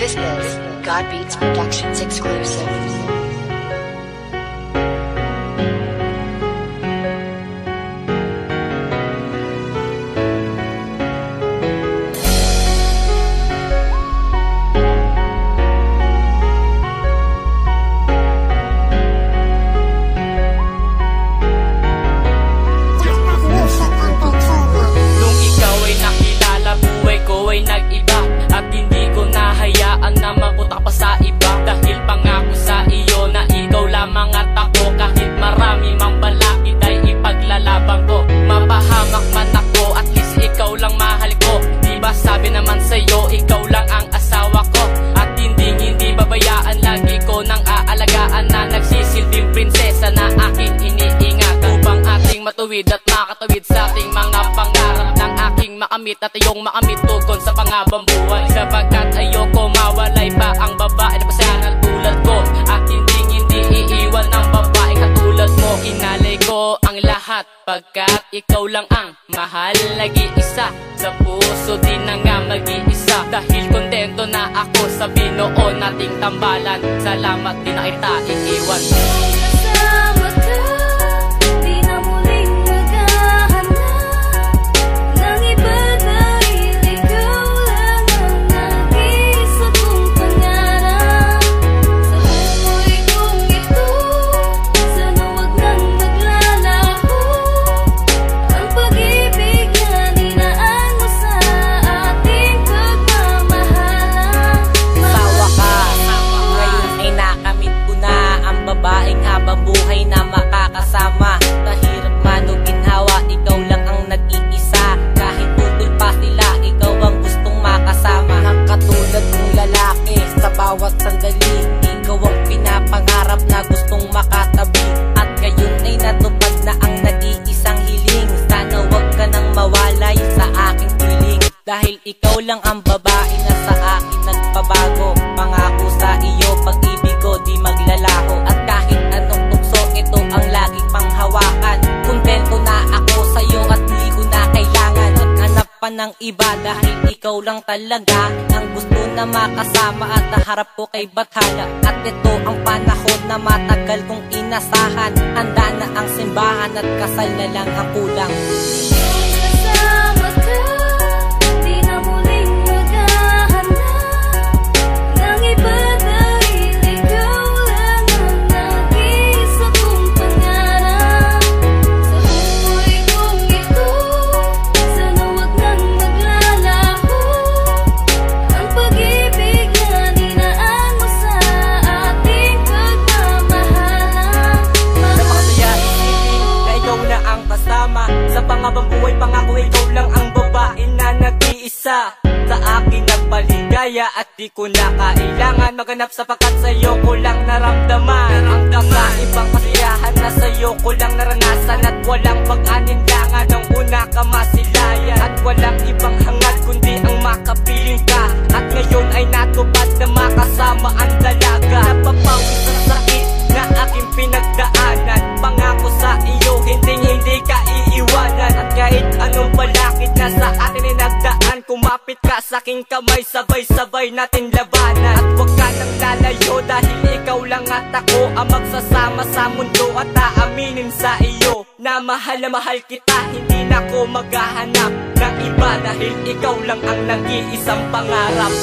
This is God Beats Productions exclusive. Matuwid at makatawid sa ating mga pangarap Ng aking makamit at iyong makamit tugon sa pangabang buhay. Sapagkat ayoko mawalay pa ang babae na pasayangan tulad ko At hindi hindi iiwan ng babae katulad mo. Inalay ko ang lahat pagkat ikaw lang ang mahal. Nag-iisa sa puso di na nga mag-iisa. Dahil kontento na ako sa binuo nating tambalan. Salamat din na kita iiwan ikaw lang ang babae na sa akin nagpabago Pangako sa iyo, pag-ibig ko di maglalaho. At kahit anong tukso, ito ang laging panghawakan. Kontento na ako sa iyo at di ko na kailangan. Hanap pa ng iba dahil ikaw lang talaga Ang gusto na makasama. At naharap ko kay Bathala. At ito ang panahon na matagal kong inasahan. Handa na ang simbahan at kasal na lang ang kulang Sa akin nagpaligaya at di ko na kailangan Maganap sapagkat sa'yo ko lang naramdaman. Ang kakaibang kasiyahan na sa'yo ko lang naranasan At walang Kumapit ka sa aking kamay, sabay-sabay natin labanan. At huwag ka nang lalayo dahil ikaw lang at ako Ang magsasama sa mundo at aaminin sa iyo Na mahal na mahal kita, hindi na ako maghahanap ng iba Dahil ikaw lang ang nag-iisang pangarap